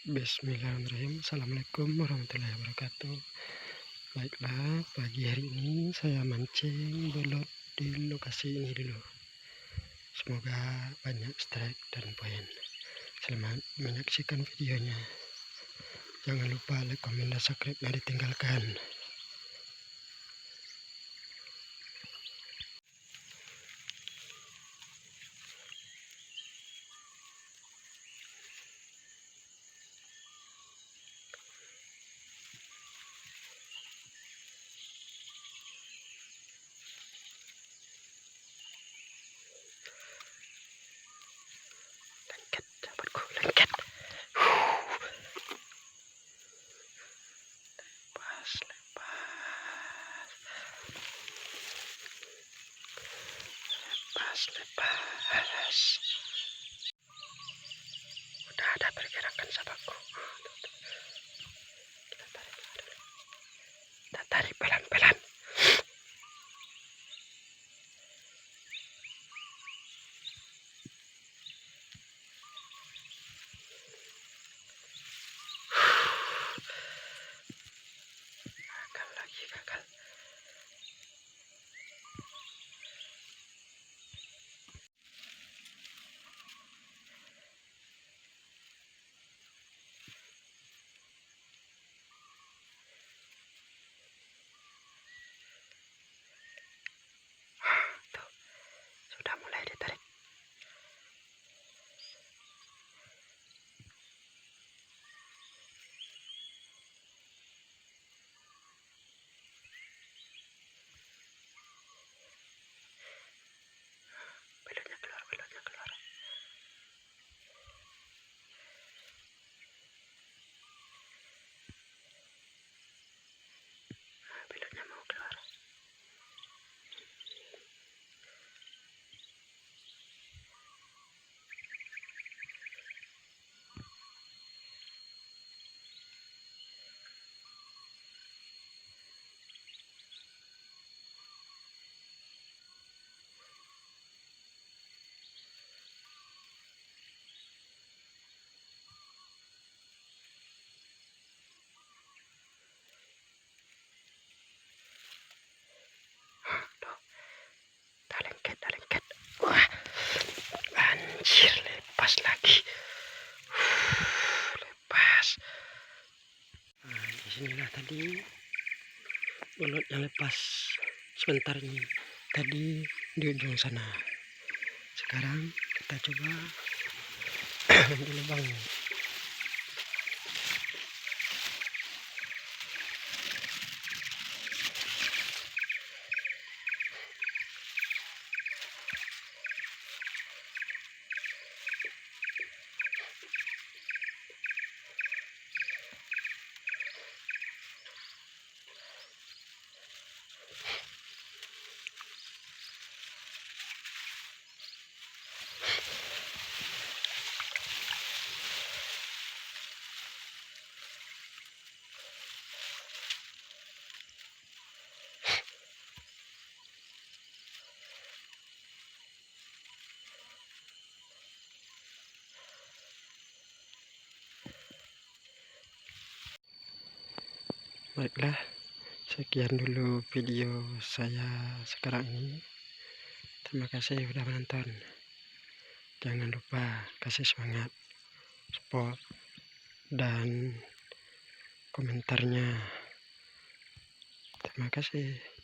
Bismillahirrahmanirrahim. Assalamualaikum warahmatullahi wabarakatuh. Baiklah pagi hari ini saya mancing belut di lokasi ini dulu. Semoga banyak strike dan poin. Selamat menyaksikan videonya. Jangan lupa like, komen, dan subscribe yang ditinggalkan lepas udah ada pergerakan sahabatku sinilah tadi ulat yang lepas sebentar ini. Tadi di ujung sana. Sekarang kita coba di lubang Baiklah, sekian dulu video saya sekarang ini. Terima kasih sudah menonton. Jangan lupa kasih semangat, support, dan komentarnya. Terima kasih.